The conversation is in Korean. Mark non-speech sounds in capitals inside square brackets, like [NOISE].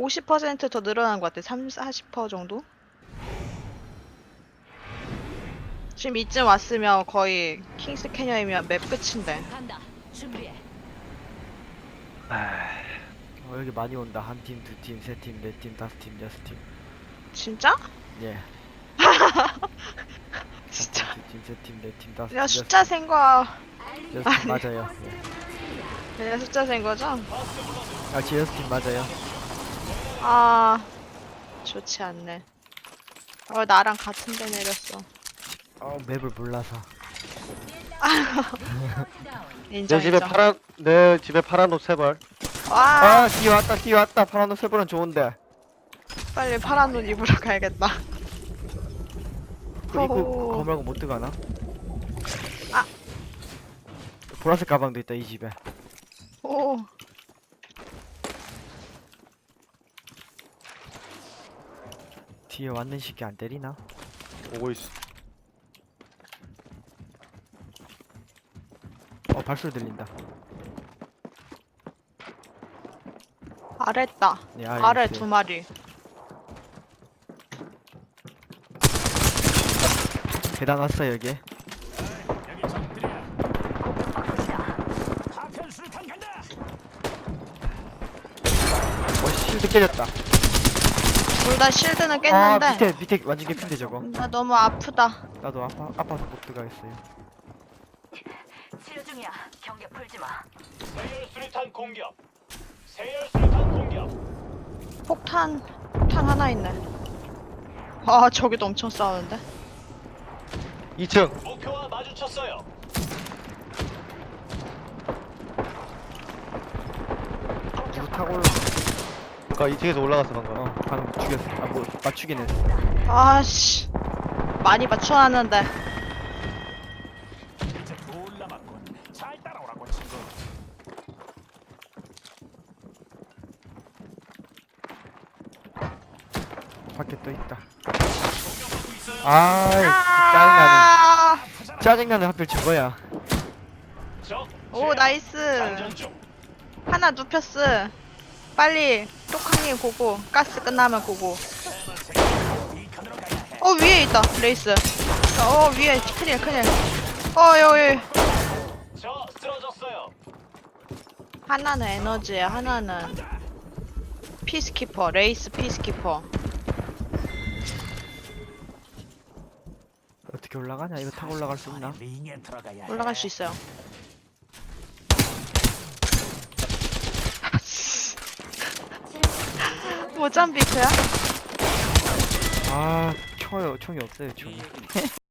50%더 늘어난 것 같아. 30, 40% 정도? 지금 이쯤 왔으면 거의 킹스 캐녀이면 맵 끝인데. 간다. 준비해. 어, 여기 많이 온다. 한 팀, 두 팀, 세 팀, 네 팀, 다섯 팀, 여섯 팀. 진짜? 예. [LAUGHS] 진짜. 한 팀, 두 팀, 세 팀, 네 팀, 다섯 팀, 여섯 숫자 센 거야. 팀, 여섯 팀 맞아요. 예. 내가 숫자 센 거죠? 아, 제 여섯 팀 맞아요. 아, 좋지 않네. 어, 나랑 같은 데 내렸어. 어, 맵을 몰라서. [LAUGHS] 인정, 내 집에 인정. 파란 내 집에 파란 옷 세 벌. 와, 아, 뛰어왔다, 뛰어왔다. 파란 옷 세번은 좋은데. 빨리 파란 옷 입으러 가야겠다. 그 입고 호호. 거 말고 못 들어가나? 아. 보라색 가방도 있다, 이 집에. 오, 뒤에 왔는 시기 안 때리나? 오고 있어. 어, 발소리 들린다. 아랬다. 네, 아래 있어요. 두 마리. 계단 왔어, 여기. 어, 실드 깨졌다. 둘 다 실드는 아, 깼는데. 밑에, 밑에 완전 개핀데, 저거. 나 너무 아프다. 나도 아파, 아파서 못 들어가겠어요. 치료 중이야. 경계 풀지 마. 세열 수류탄 공격. 세열 수류탄 공격. 폭탄, 폭탄 하나 있네. 아, 저기도 엄청 싸우는데. 2층. 목표와 마주쳤어요. 누구 타고 올라, 그러니까 2층에서 올라갔어 방금. 어, 방금 죽였어. 아, 뭐, 맞추긴 했어. 아씨. 많이 맞춰놨는데. 이제 둘 남았군. 잘 따라오라고 친구. 밖에 또 있다. 아이, 짜증나네. 아, 짜증나는 하필 저거야. 적. 오, 나이스. 장전 중. 하나 눕혔어. 빨리 똑항님 고고. 가스 끝나면 고고. 어, 위에 있다. 레이스. 어, 위에 큰일, 큰일. 어, 여기. 저 쓰러졌어요. 하나는 에너지야, 하나는 피스키퍼, 레이스 피스키퍼. 어떻게 올라가냐? 이거 타고 올라갈 수 있나? 링에 들어가야 해. 올라갈 수 있어요. 모잠비크야? 아, 총이, 총이 없어요, 총이. [LAUGHS]